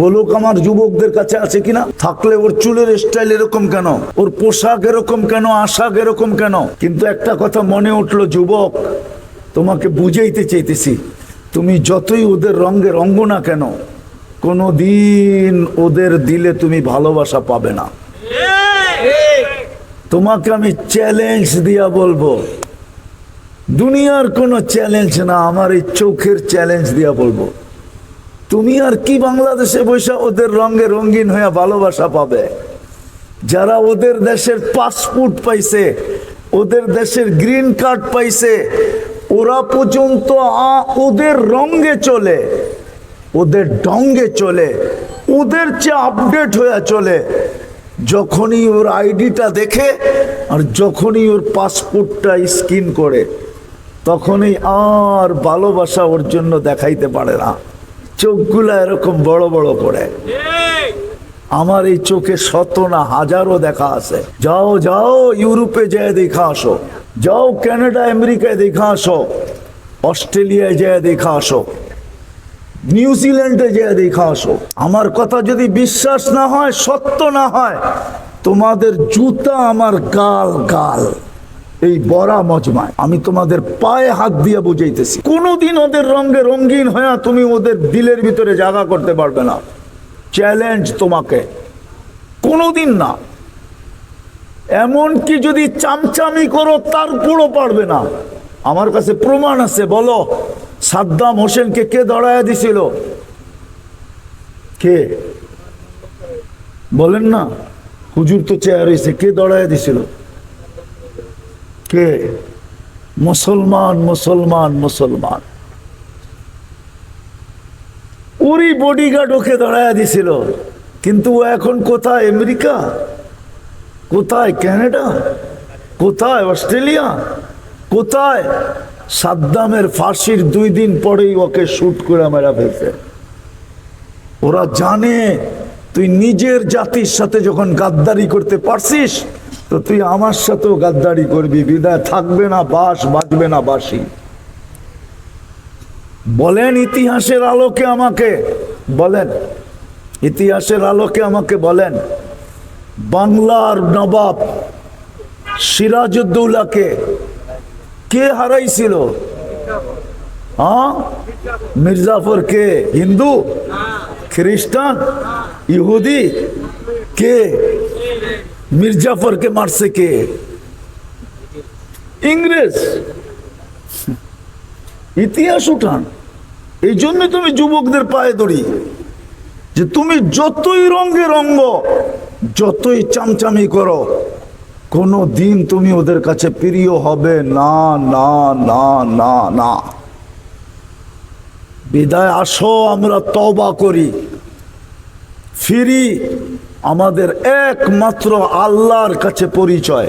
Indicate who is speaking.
Speaker 1: বলুক আমার যুবকদের কাছে আছে কিনা? থাকলে ওর চুলের স্টাইল এরকম কেন? ওর পোশাক এরকম কেন? আশাক এরকম কেন? কিন্তু একটা কথা মনে উঠল, যুবক, তোমাকে বুঝাইতে চাইতেছি, তুমি যতই ওদের রঙে রঙ্গ না কেন কোনো দিন ওদের দিলে তুমি ভালোবাসা পাবে না। তোমাকে আমি চ্যালেঞ্জ দিয়া বলব, দুনিয়ার কোনো চ্যালেঞ্জ না, আমার এই চোখের চ্যালেঞ্জ দিয়া বলব। তুমি আর কি বাংলাদেশে বসে ওদের রঙে রঙিন হয়ে ভালোবাসা পাবে? যারা ওদের দেশের পাসপোর্ট পাইছে, ওদের দেশের গ্রিন কার্ড পাইছে, ওরা পর্যন্ত ওদের রঙে চলে, ওদের ডঙ্গে চলে, ওদের চেয়ে আপডেট হয়ে চলে। যখনই ওর আইডিটা দেখে আর যখনই ওর পাসপোর্টটা স্কিন করে, তখনই আর ভালোবাসা ওর জন্য দেখাইতে পারে না। চোখগুলা এরকম বড় বড় করে আমার এই চোখে শত না হাজারও দেখা আছে। যাও যাও ইউরোপে যেয়ে দেখা আসো। যাও ক্যানাডা আমেরিকায় দেখা আসো। অস্ট্রেলিয়ায় যেয়ে দেখা আসো। নিউজিল্যান্ডে যেয়ে দেখা আসো। আমার কথা যদি বিশ্বাস না হয় সত্য না হয় তোমাদের জুতা আমার গাল গাল। এই বড়া মজমায়। আমি তোমাদের পায়ে হাত দিয়ে বুঝাইতেছি। কোনোদিন ওদের রঙে রঙিন হয়ে তুমি ওদের দিলের ভিতরে জায়গা করতে পারবে না। চ্যালেঞ্জ তোমাকে। কোনোদিন না। এমনকি যদি চামচামি করো তার তারপরও পারবে না। আমার কাছে প্রমাণ আছে, বলো, সাদ্দাম হোসেনকে কে দড়াইয়া দিছিল? কে? বলেন না। হুজুর তো চেয়ার হয়েছে কে দড়াইয়া দিছিল? কে? মুসলমান মুসলমান মুসলমান। ওরই বডিগার্ড ওকে দাঁড়ায় দিছিল। কিন্তু ও এখন কোথায়? আমেরিকা? কোথায়? কানাডা? কোথায়? অস্ট্রেলিয়া? কোথায়? সাদ্দামের ফাঁসির দুই দিন পরেই ওকে শুট করে মেরা ফেলছে। ওরা জানে তুই নিজের জাতির সাথে যখন গাদ্দারি করতে পারছিস, তো তুই আমার সাথেও গাদ্দারি করবি। বিদায় থাকবে না, বাস বাঁচবে না, বাসি। বলেন ইতিহাসের আলোকে আমাকে, বলেন। ইতিহাসের আলোকে আমাকে বলেন, বাংলার নবাব সিরাজউদ্দৌলাকে কে হারাইছিল? হ্যাঁ মির্জাফর কে? হিন্দু? খ্রিস্টান? ইহুদি? কে? মির্জাফরকে মারছে কে? ইংরেজ। ইতিহাস উঠান। এই জন্য তুমি যুবকদের পায়ে দড়ি। যে তুমি যতই রঙে রঙ্গ, যতই চামচামি করো, কোনো দিন তুমি ওদের কাছে প্রিয় হবে না না না না না। বিদায়, আসো, আমরা তবা করি। ফিরি আমাদের একমাত্র আল্লাহর কাছে পরিচয়।